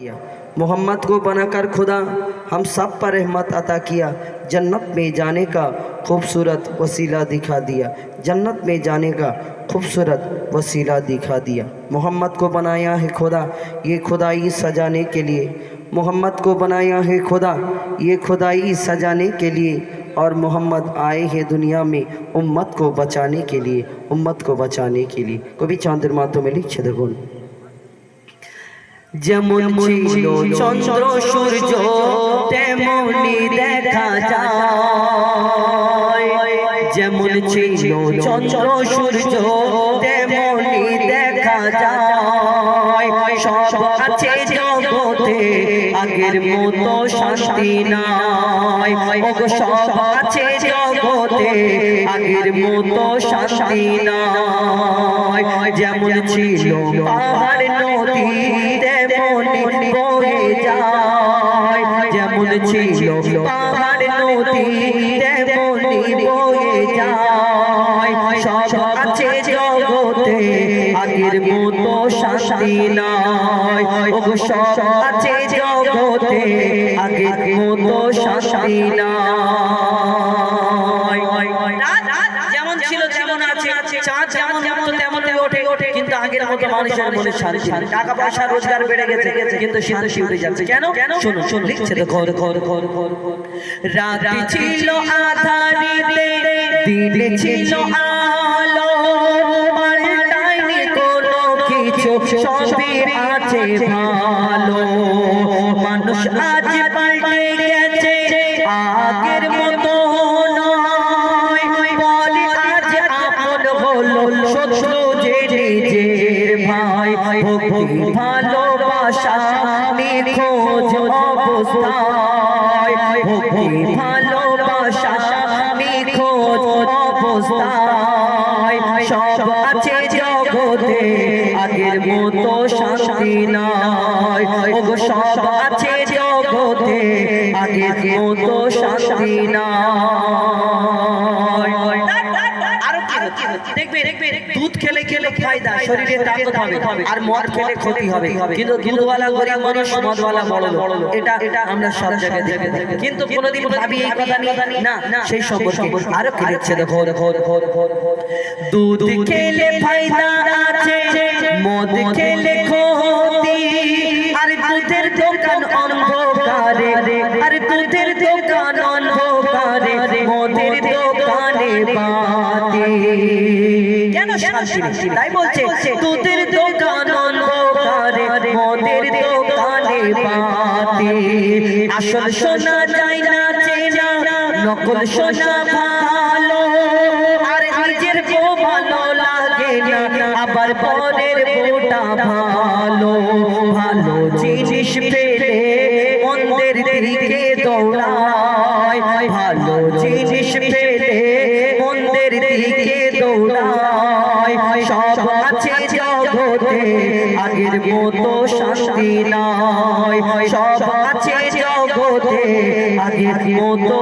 किया। मोहम्मद को बनाकर खुदा, हम सब पर रहमत अता किया। जन्नत में जाने का खूबसूरत वसीला दिखा दिया। जन्नत में जाने का खूबसूरत वसीला दिखा दिया। मोहम्मद को बनाया है खुदा, ये खुदाई सजाने के लिए। मोहम्मद को बनाया है खुदा, ये खुदाई सजाने के लिए। और मोहम्मद आए हैं दुनिया में उम्मत को बचाने के लिए, उम्मत को बचाने के लिए। कभी चांदर मातों में लिख देखो যেমন ছিল চন্দ্র সূর্য তেমনি দেখা যায়। যেমন ছিল চন্দ্র সূর্য তেমনি দেখা যায়। সব আছে জগতে আগের মতো শান্তি নাই। সব আছে জগতে আগের মতো শান্তি নাই। যেমন ছিল পাহাড় নদী ছিল পাহাড় নদী তেমনি বয়ে যায়। সব আছে জগতে আগের মতো শান্তি নয় সব আছে জগতে আগের মতো শান্তি নাই। কিন্তু আগের মতো মানুষের মনে শান্তি। টাকা পয়সা রোজগার বেড়ে গেছে কিন্তু শান্তি উঠে যাচ্ছে। কেন? শুনুন শুনুন লিখছে তো ঘর ঘর ঘর ঘর রাত ছিল আধারিতে দিন ছিল আলো। পাল্টায়নি কোনো কিছু সবই আছে ভালো। মানুষ আজ হলো শত্রু যে নিজের ভাই। ভক্তি ভালোবাসা অবস্থায়। ভক্তি ভালোবাসা নিখোঁজ অবস্থায়। সব আছে জগতে, আগের মতো শান্তি ওগো, সব আছে জগতে, আগের মতো শান্তি নাই। খেলে খেলে ফায়দা শরীরে তাকত হবে আর মদ খেলে ক্ষতি হবে। কিন্তু দুধওয়ালা গরিব মানুষ মদওয়ালা বড় লোক এটা এটা আমরা সব জায়গায় দেখে থাকি। কিন্তু কোনোদিন ভাবি এই কথা নিয়ে না সেই সম্পর্কে আরও কি লিখছে দেখো দেখো দেখো দেখো। দুধ খেলে ফায়দা আছে মদ খেলে ক্ষতি আর দুধের দোকান শান্তি তাই বলছে দুধের দোকান অন্ধকারে মদের দোকানে বাতি আসল শোনা যায় না চেনা নকল শোনা ভালো। আর নিজের বউ ভালো লাগে না আবার পরের বউটা ভালো। ভালো জিনিস পেলে মন্দের দিকে দৌড়ায়। ভালো জিনিস পেলে সব আছে জগতে আগের মতো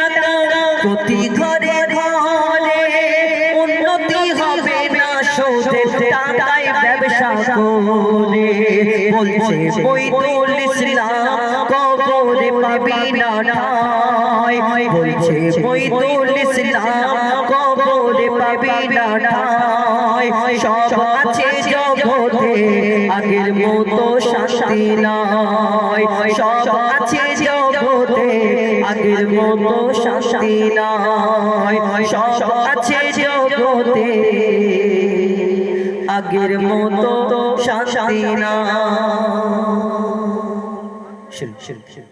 টাকা প্রতি ঘরে করে বলছে বৈতুল ইসলাম কবরে পাবি না ঠাই। বলছে বৈতুল ইসলাম কবরে পাবি না ঠাই। সব আছে জগতে আগের মতো শান্তি নাই। সব আছে জগতে আগের মতো শান্তি নাই। সব আছে জগতে আগের মতো শান্তি না। শিল্প শিল্প শিল্প